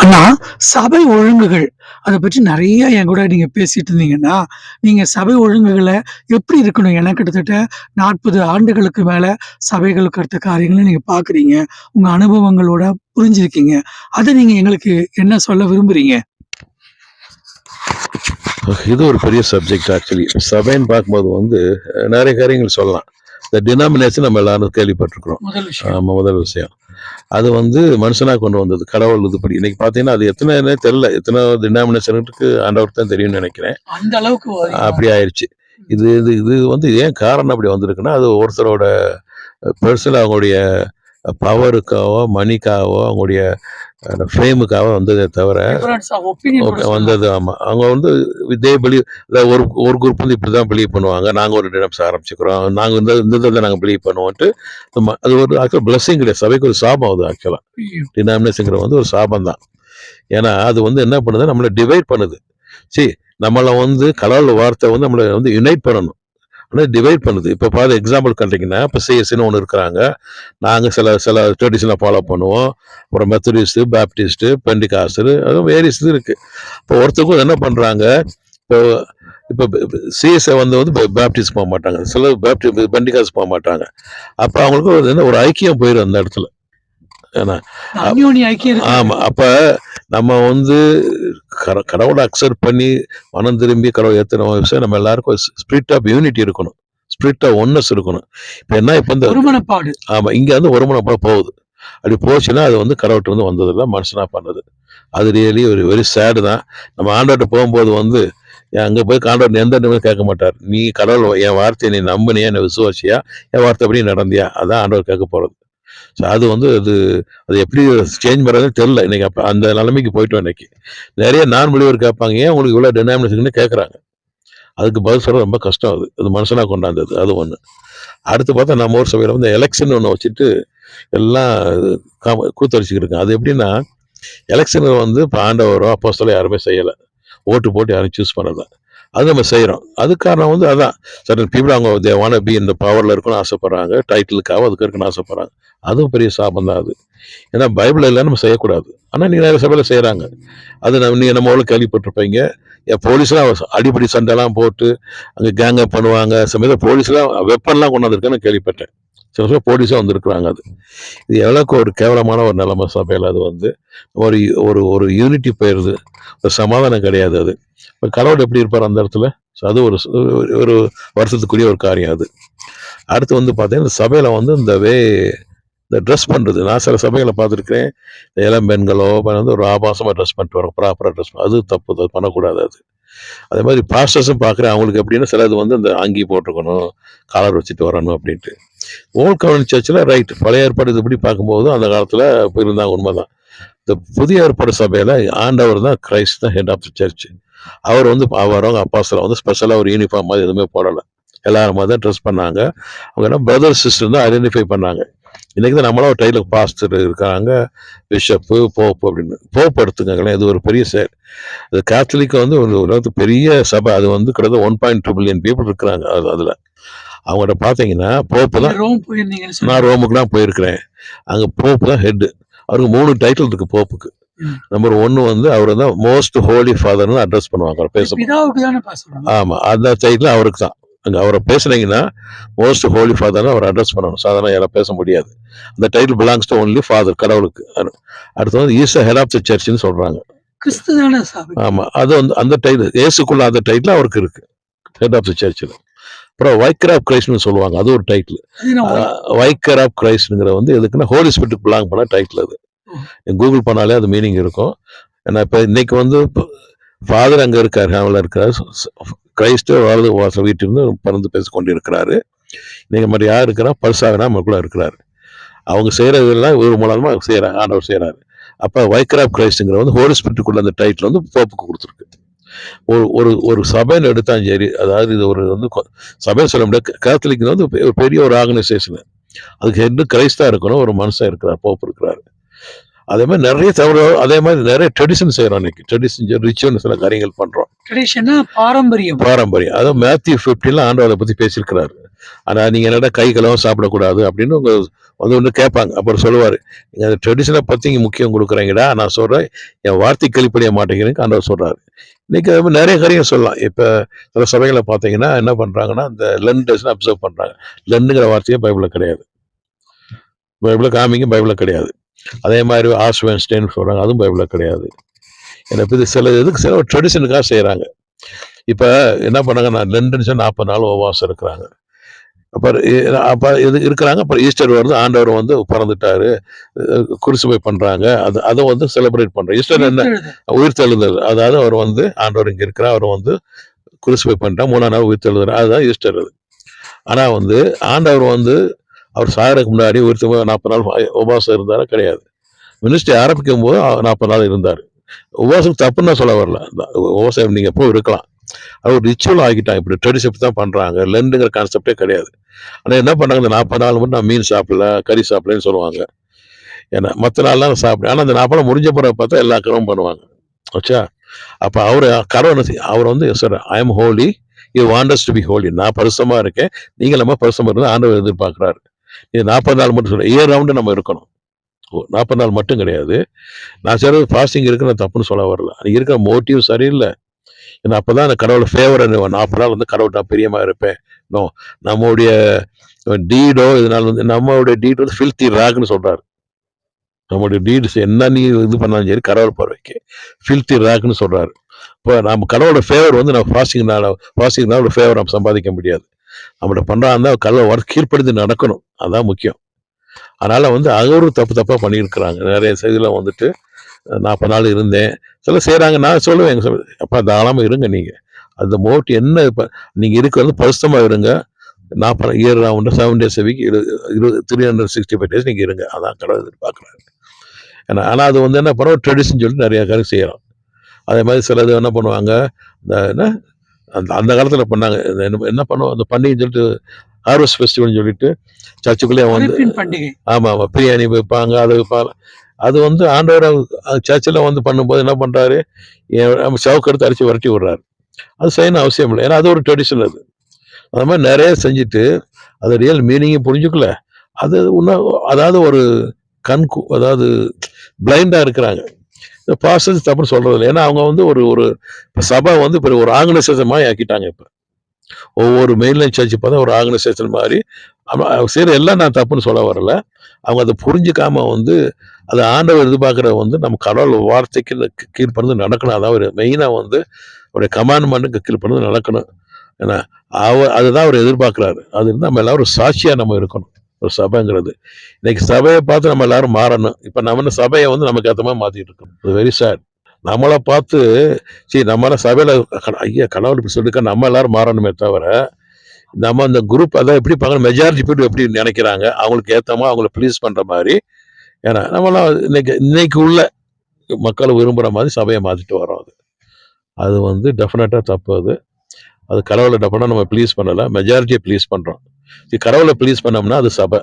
ஆனா, சபை ஒழுங்குகள் அதை பற்றி நிறைய என் கூட நீங்க பேசிட்டு இருந்தீங்கன்னா, நீங்க சபை ஒழுங்குகளை எப்படி இருக்கணும்? ஏன்னா கிட்டத்தட்ட 40 ஆண்டுகளுக்கு மேல சபைகளுக்கு அடுத்த காரியங்களை நீங்க பார்க்குறீங்க. உங்க அனுபவங்களோட புரிஞ்சிருக்கீங்க. அதை நீங்க எங்களுக்கு என்ன சொல்ல விரும்புறீங்க? இது ஒரு பெரிய சப்ஜெக்ட் ஆக்சுவலி. சபைன்னு பார்க்கும்போது வந்து நிறைய காரியங்கள் சொல்லலாம். இந்த டினாமினேஷன் நம்ம எல்லாரும் கேள்விப்பட்டுருக்கிறோம். முதல் விஷயம். ஆமா முதல் விஷயம். அது வந்து மனுஷனா கொண்டு வந்தது. கடவுள் இதுபடி. இன்னைக்கு பார்த்தீங்கன்னா, அது எத்தனைன்னே தெரியல. எத்தன டினாமினேஷன் இருக்கு ஆண்டவருக்கு தான் தெரியும்னு நெனைக்கிறேன். அந்த அளவுக்கு அப்படி ஆயிருச்சு. இது இது இது வந்து ஏன் காரணம் அப்படி வந்திருக்குன்னா, அது ஒருத்தரோட பெர்சனல் அவங்களுடைய பவருக்காவோ, மணிக்காகவோ, அவங்களுடைய அந்த ஃபேமுக்காக வந்ததே தவிர. வந்தது ஆமா. அவங்க வந்து தே பிலீவ் ஒரு ஒரு குரூப் வந்து இப்படிதான் பிலீவ் பண்ணுவாங்க. நாங்க ஒரு டினம்ஸ் ஆரம்பிச்சுக்கிறோம். நாங்க இந்த இந்த இத நாங்க பிலீவ் பண்ணுவோன்ட்டு அது ஒரு ஆக்சுவலா பிளெஸ்ஸிங் கிடையாது. சபைக்கு ஒரு சாபம் அது ஆக்சுவலா. ஐயோ! டினாமினேஷன்ங்கிறது வந்து ஒரு சாபம் தான். ஏன்னா, அது வந்து என்ன பண்ணுது? நம்மள டிவைட் பண்ணுது. சி நம்மள வந்து கடவுள் வார்த்தை வந்து நம்மள வந்து யுனைட் பண்ணணும். ஆனா டிவைட் பண்ணுது. இப்ப பாரு எக்ஸாம்பிள் கண்டீங்கன்னா, இப்ப சிஎஸ்சின்னு ஒண்ணு இருக்கிறாங்க. நாங்க சில சில ட்ரெடிஷன ஃபாலோ பண்ணுவோம். அப்புறம் மெத்தடிஸ்ட், பாப்டிஸ்ட், பெண்டிகாஸ்டல் அது வேரியஸ் இது இருக்கு. இப்போ ஒருத்தருக்கும் என்ன பண்றாங்க? இப்போ இப்ப சிஎஸ்ஐ வந்து வந்து பாப்டிஸ்ட் போ மாட்டாங்க. சிலர் பாப்டி பெண்டிகாஸ்ட் போ மாட்டாங்க. அப்ப அவங்களுக்கு ஒரு என்ன ஒரு ஐக்கியம் போயிரும் அந்த இடத்துல. ஏன்னா ஐக்கியம் இருக்கு. ஆமா. அப்ப நம்ம வந்து கட கடவுள அக்செப்ட் பண்ணி மனம் திரும்பி கடவுள ஏத்துன விஷயம் நம்ம எல்லாருக்கும் ஸ்பிரிட் ஆஃப் யூனிட்டி இருக்கணும். ஸ்பிரிட் ஆஃப் ஒன்னஸ் இருக்கணும். இப்ப என்ன இப்ப இந்த ஒருமனப்பாடு. ஆமா. இங்க வந்து ஒருமனப்பா போகுது. அப்படி போச்சுன்னா, அது வந்து கடவுள்ட்ட இருந்து வந்ததில்ல. மனுஷனா பண்ணது. அது ரியலி ஒரு வெரி சேடு தான். நம்ம ஆண்டவர்ட்ட போகும்போது வந்து அங்க போய் ஆண்டவர் எந்த நிமிஷமும் கேட்க மாட்டார். நீ கடவுள் என் வார்த்தைய நீ நம்புனியா? என்ன விசுவாசியா? என் வார்த்தைப்படி நடந்தியா? அதான் ஆண்டவர் கேட்க போறது. ஸோ அது வந்து அது அது எப்படி சேஞ்ச் பண்றதுன்னு தெரில இன்றைக்கி அப்போ அந்த நிலைமைக்கு போயிட்டோம் இன்றைக்கி நிறைய நான் பிலீவர் கேட்பாங்க. ஏன் உங்களுக்கு இவ்வளோ டெனாமினேஷன் கேட்குறாங்க அதுக்கு பதில் சொல்ல ரொம்ப கஷ்டம் அது. அது மனுஷனா கொண்டாந்தது. அது ஒண்ணு. அடுத்து பார்த்தா நம்ம ஊர் சபையில் வந்து எலெக்ஷன் ஒண்ணு வச்சுட்டு எல்லாம் காம கூத்தடிச்சுக்கிட்டு இருக்காங்க. அது எப்படின்னா, எலெக்ஷனில் வந்து பாண்டவரோ ஆண்டவரோ, சொல்ல யாருமே செய்யலை ஓட்டு போட்டு யாரும் சூஸ் பண்ணலை அது நம்ம செய்கிறோம் அது காரணம் வந்து அதான். சர்டன் பீப்புள் அவங்க தே பி இந்த பவரில் இருக்கணும்னு ஆசைப்பட்றாங்க டைட்டிலுக்காக அதுக்கு இருக்கணும்னு ஆசைப்பட்றாங்க அதுவும் பெரிய சாபம் தான் அது. ஏன்னா பைபிள் எல்லாம் நம்ம செய்யக்கூடாது. ஆனால் நீ நிறைய சபையில் செய்கிறாங்க அது நம்ம நீ நம்ம கேள்விப்பட்டிருப்பீங்க. என் போலீஸ்லாம் அடிப்படி சண்டைலாம் போட்டு அங்கே கேங்கப் பண்ணுவாங்க. சமயத்தில் போலீஸ்லாம் வெப்பன்லாம் கொண்டாந்துருக்கேன்னு கேள்விப்பட்டேன். சில சமயம் போலீஸாக வந்திருக்கிறாங்க அது. இது எவ்வளோக்கு ஒரு கேவலமான ஒரு நிலைமை சபையில் அது வந்து. ஒரு ஒரு ஒரு யூனிட்டி போயிடுது ஒரு சமாதானம் கிடையாது அது. இப்போ கடவுள் எப்படி இருப்பார் அந்த இடத்துல? ஸோ அது ஒரு ஒரு வருஷத்துக்குரிய ஒரு காரியம் அது. அடுத்து வந்து பார்த்தீங்கன்னா, சபையில் வந்து இந்த வே இந்த ட்ரெஸ் பண்ணுறது நான் சில சபைகளை பார்த்துருக்கிறேன். இளம் பெண்களோ வந்து ஒரு ஆபாசமாக ட்ரெஸ் பண்ணிட்டு வரோம் ப்ராப்பராக ட்ரெஸ் அது தப்பு. அது பண்ணக்கூடாது அது. அதே மாதிரி பாஸ்டர்ஸும் பார்க்குறேன். அவங்களுக்கு எப்படின்னா சிலது வந்து இந்த அங்கி போட்டுருக்கணும் காலர் வச்சுட்டு வரணும் அப்படின்ட்டு. ஓல்ட் கவர்னன்ட் சர்ச்ல ரைட். பழைய ஏற்பாடு இதுபடி பார்க்கும்போது அந்த காலத்தில் இருந்தாங்க உண்மைதான். இந்த புதிய ஏற்பாடு சபையில் ஆண்டவர் தான் கிரைஸ்ட் தான் ஹெட் ஆஃப் த சர்ச். அவர் வந்து அவரவங்க அப்போஸ்தலர் வந்து ஸ்பெஷலாக ஒரு யூனிஃபார்ம் மாதிரி எதுவுமே போடலை எல்லாரும் மாதிரி தான் ட்ரெஸ் பண்ணாங்க. அவங்க என்ன பிரதர் சிஸ்டர் தான் ஐடென்டிஃபை பண்ணாங்க. இன்றைக்கி தான் நம்மளா ஒரு டைலுக்கு பாஸ்டர் இருக்காங்க. பிஷப்பு, போப் அப்படின்னு. போப் எடுத்துக்கங்களேன். இது ஒரு பெரிய செயல். அது கேத்தலிக் வந்து ஒரு பெரிய சபை. அது வந்து கிட்டத்தட்ட 1.2 பில்லியன் பீப்புள் இருக்கிறாங்க அது அதில் அவங்கட்ட பார்த்தீங்கன்னா, போப் நீங்க தான் ரோம் போயிருந்தீங்கன்னு நான் சொன்னீங்க. ரோமுக்குலாம் போயிருக்கிறேன். அங்க போப் தான் ஹெட். அவருக்கு 3 டைட்டில் இருக்கு போப்புக்கு. நம்பர் 1 வந்து அவரு தான் மோஸ்ட் ஹோலி ஃபாதர்ன்னு அட்ரஸ் பண்ணுவாங்க. அவர பேச பிதாவுக்கு தானே பேசணும். ஆமா. அந்த டைட்டில் அவருக்கு தான். அங்க அவர பேசுனீங்கன்னா, மோஸ்ட் ஹோலி ஃபாதர்ன்னு அவர அட்ரஸ் பண்ணணும். சாதாரண யாரும் பேச முடியாது. அந்த title belongs to only father கடவுளுக்கு. அடுத்து வந்து ஈஸ் ஹெட் ஆஃப் த சர்ச்ன்னு சொல்றாங்க. கிறிஸ்து தானே சபை. ஆமா. அது வந்து அந்த டைட்டில் இயேசுக்குள்ள அந்த டைட்டில் அவருக்கு இருக்கு. ஹெட் ஆஃப் த சர்ச்ல. அப்புறம் வைக்கர் ஆஃப் கிரைஸ்ட்னு சொல்லுவாங்க. அது ஒரு டைட்டில். வைக்கர் ஆஃப் கிரைஸ்ட்ங்கிற வந்து எதுக்குன்னா, ஹோலி ஸ்பிரிட்டுக்கு பிலாங் பண்ண டைட்டில் அது. கூகுள் பண்ணாலே அது மீனிங் இருக்கும். ஏன்னா இப்ப இன்னைக்கு வந்து ஃபாதர் அங்க இருக்காரு. ஹெவன்ல இருக்காரு. கிரைஸ்ட் வலது வாசல் வீட்டிலிருந்து பறந்து பேசிக் கொண்டிருக்கிறாரு. இன்னைக்கு மாதிரி யார் இருக்கிறா? பரிசாகனா நமக்குள்ள இருக்கிறாரு. அவங்க செய்யறதெல்லாம் இவர் மூலமா செய்யறாங்க. ஆண்டவர் செய்யறாரு. அப்ப வைக்கர் ஆஃப் கிரைஸ்ட்ங்கிற வந்து ஹோலி ஸ்பிரிட்டுக்குள்ள அந்த டைட்டில் வந்து போப்புக்கு கொடுத்துருக்கு. ஒரு ஒரு ஒரு சபைன்னு எடுத்தாலும் சரி, அதாவது இது ஒரு வந்து சபைன்னு சொல்ல முடியாது. கேத்தலிக் வந்து பெ பெரிய ஒரு ஆர்கனைசேஷன். அதுக்கு ஹெட் கிரைஸ்டா இருக்கணும். ஒரு மனுஷன் இருக்கிறார். போப் இருக்கிறாரு. அதே மாதிரி நெறைய தவறு அதே மாதிரி நெறைய ட்ரெடிஷன் செய்றோம் இன்னைக்கு. ட்ரெடிஷன் ரிச்சுவல்னு சில காரியங்கள் பண்றோம். ட்ரெடிஷன்னா பாரம்பரியம். பாரம்பரியம். அதாவது மேத்யூ 15ல ஆண்டவர் பத்தி பேசியிருக்கிறாரு. ஆனால் நீங்க என்னடா கை கலவ சாப்பிடக்கூடாது அப்படின்னு உங்க வந்து ஒன்று கேட்பாங்க. அப்புறம் சொல்லுவார் நீங்கள் அந்த ட்ரெடிஷனை பற்றி இங்கே முக்கியம் கொடுக்குறீங்கடா நான் சொல்றேன். என் வார்த்தை கழிப்படைய மாட்டேங்கிறேன்னு ஆண்டவர் சொல்றாரு. இன்னைக்கு அது நிறைய காரியம் சொல்லலாம். இப்போ சில சபைகளை பார்த்தீங்கன்னா என்ன பண்றாங்கன்னா இந்த லெண்டர்ஸ் அப்சர்வ் பண்ணுறாங்க லென்னுங்கிற வார்த்தையே பைபிளில் கிடையாது. பைபிள காமிங்க பைபிளில் கிடையாது. அதே மாதிரி ஆஸ்வென்ஸ்டேன்னு சொல்றாங்க அதுவும் பைபிளில் கிடையாது. எனக்கு இது சில இதுக்கு சில ட்ரெடிஷனுக்காக செய்கிறாங்க இப்ப என்ன பண்ணாங்க நான் லெண்டுன்னு நாற்பது நாள் உபவாசம் இருக்கிறாங்க. அப்புறம் அப்ப இது இருக்கிறாங்க. அப்புறம் ஈஸ்டர் வருது. ஆண்டவர் வந்து பிறந்துட்டாரு. குருசுமை பண்றாங்க. அது அதை வந்து செலிப்ரேட் பண்றாங்க ஈஸ்டர் என்ன? உயிர் தெழுந்தது அதாவது அவர் வந்து ஆண்டவர் இங்க இருக்கிறார். அவர் வந்து குருசுமை பண்ணிட்டா மூணாம் நாள் உயிர் தெழுந்தார் அதுதான் ஈஸ்டர் அது. ஆனா வந்து ஆண்டவர் வந்து அவர் சாகருக்கு முன்னாடி உயிர் நாற்பது நாள் உபவாசம் இருந்தாரா? கிடையாது. மினிஸ்ட்ரி ஆரம்பிக்கும் போது நாற்பது நாள் இருந்தார். உபவாசம் தப்புன்னு நான் சொல்ல வரல. இந்த உபவாசம் நீங்க எப்போ இருக்கலாம். அது ஒரு ரிச்சுவல் ஆகிட்டாங்க இப்படி ட்ரெடிஷன் தான் பண்றாங்க. லெண்டுங்கிற கான்செப்டே கிடையாது. ஆனா என்ன பண்ணாங்க இந்த நாற்பது நாள் மட்டும் நான் மீன் சாப்பிடல கறி சாப்பிடலன்னு சொல்லுவாங்க. ஏன்னா மற்ற நாள்லாம் நான் சாப்பிடுவேன். ஆனா அந்த நாற்பது முடிஞ்ச பிறகு பார்த்தா எல்லா கரவும் பண்ணுவாங்க. ஆச்சா அப்ப அவர் கடவுள் அவர் வந்து sir I am holy you wants to be holy நான் பரிசமா இருக்கேன். நீங்கள் நம்ம பரிசமாக இருந்து ஆண்டவர் எதிர்பார்க்குறாரு. இது நாற்பது நாள் மட்டும் சொல்ல இயர் ரவுண்டு நம்ம இருக்கணும். நாற்பது நாள் மட்டும் கிடையாது. நான் சொல்றது ஃபாஸ்டிங் இருக்கு நான் தப்புன்னு சொல்ல வரல. அது இருக்கிற மோட்டிவ் சரியில்லை. ஏன்னா அப்பதான் அந்த கடவுளை ஃபேவர் நாற்பது நாள் வந்து கடவுள் பிரியமாக பிரியமா இருப்பேன். நோ நம்மளுடைய டீடோ இதனால வந்து நம்மளுடைய டீட் வந்து ஃபில்த்தி ராக்னு சொல்றாரு. நம்மளுடைய டீட்ஸ் என்ன நீ இது பண்ணாலும் சரி கடவுள் பார்வைக்கு. ஃபில்த்தி ராக்னு சொல்றாரு. இப்போ நம்ம கடவுளோட ஃபேவர் வந்து நம்ம ஃபாஸ்டிங்னால ஃபாஸ்டிங்னால ஃபேவர் நம்ம சம்பாதிக்க முடியாது. நம்மளோட பண்றா இருந்தால் கடவுளை வர கீழ்ப்படுத்தி நடக்கணும். அதான் முக்கியம். அதனால வந்து அவரும் தப்பு தப்பா பண்ணியிருக்கிறாங்க. நிறைய செய்தியில் வந்துட்டு நாற்பது நாள் இருந்தேன். சில செய்கிறாங்க நான் சொல்லுவேன் எங்க சபை, அப்பா தாராளமாக இருங்க நீங்கள் அந்த மோட்டி என்ன இப்போ நீங்க இருக்கிறது பரிசுத்தமா இருங்க. நாற்பது year round seven days week இருபது three hundred sixty five days நீங்கள் இருங்க. அதான் கடவுள் எதிர்பார்க்குறாரு. ஏன்னா ஆனால் அது வந்து என்ன பண்ணுவோம் ட்ரெடிஷன் சொல்லிட்டு நிறைய காரியம் செய்யறோம் அதே மாதிரி சிலது என்ன பண்ணுவாங்க? இந்த என்ன? அந்த அந்த காலத்தில் பண்ணாங்க. என்ன என்ன பண்ணுவோம் அந்த பண்டிகைன்னு சொல்லிட்டு ஹார்வெஸ்ட் ஃபெஸ்டிவல்னு சொல்லிட்டு சர்ச்சுக்குள்ளேயே வந்து அழைப்பின் பண்டிகை. ஆமா ஆமா. பிரியாணி வைப்பாங்க அது வைப்பாங்க. அது வந்து ஆண்டவர் சர்ச்சில் வந்து பண்ணும்போது என்ன பண்றாரு? எ- நம்ம சவுக்கு எடுத்து அடிச்சு விரட்டி விடுறாரு. அது செய்யணும் அவசியம் இல்லை. ஏன்னா அது ஒரு ட்ரெடிஷன் அது. அது மாதிரி நிறைய செஞ்சுட்டு அது ரியல் மீனிங்கை புரிஞ்சுக்கல. அது இன்னும் அதாவது ஒரு கண்கு அதாவது பிளைண்டாக இருக்கிறாங்க. இந்த பாஸ்டர்ஸ் தப்புன்னு சொல்கிறது இல்லை. ஏன்னா அவங்க வந்து ஒரு ஒரு இப்போ சபை வந்து இப்போ ஒரு ஆர்கனைசேஷன் மாதிரி ஆக்கிட்டாங்க இப்போ. ஒவ்வொரு மெயின்லைன் சர்ச்சு பார்த்தா ஒரு ஆர்கனைசேஷன் மாதிரி ஆமா, சரி எல்லாம் நான் தப்புன்னு சொல்ல வரல. அவங்க அதை புரிஞ்சுக்காம வந்து அதை ஆண்டவர் எதிர்பார்க்குற வந்து நம்ம கடவுள் வார்த்தைக்கு கீ- நடக்கணும். அதான் ஒரு மெயினாக வந்து ஒரு கமாண்ட்மெண்ட்டுக்கு கீழ்ப்படிந்து நடக்கணும். ஏன்னா அவர் அதுதான் அவர் எதிர்பார்க்குறாரு. அது இருந்து நம்ம எல்லாரும் சாட்சியாக நம்ம இருக்கணும். ஒரு சபைங்கிறது. இன்னைக்கு சபையை பார்த்து நம்ம எல்லாரும் மாறணும். இப்போ நம்ம இந்த சபையை வந்து நமக்கு ஏற்ற மாதிரி மாற்றிட்டு இருக்கோம். இது வெரி சேட் நம்மளை பார்த்து சரி நம்மள சபையில் ஐயா கடவுள் இப்படி சொல்லியிருக்கா நம்ம எல்லாரும் மாறணுமே தவிர நம்ம அந்த குரூப் அதான் எப்படி பார்க்கணும்? மெஜாரிட்டி பீப்புள் எப்படி நினைக்கிறாங்க? அவங்களுக்கு ஏற்றமா அவங்கள ப்ளீஸ் பண்ணுற மாதிரி. ஏன்னா நம்மளாம் இன்னைக்கு இன்னைக்கு உள்ள மக்களை விரும்புகிற மாதிரி சபையை மாற்றிட்டு வரோம் அது. அது வந்து டெஃபினட்டாக தப்பு அது. அது கடவுளை டெஃபினட்டா நம்ம ப்ளீஸ் பண்ணலை. மெஜாரிட்டியை ப்ளீஸ் பண்ணுறோம் இது கடவுளை ப்ளீஸ் பண்ணோம்னா அது சபை.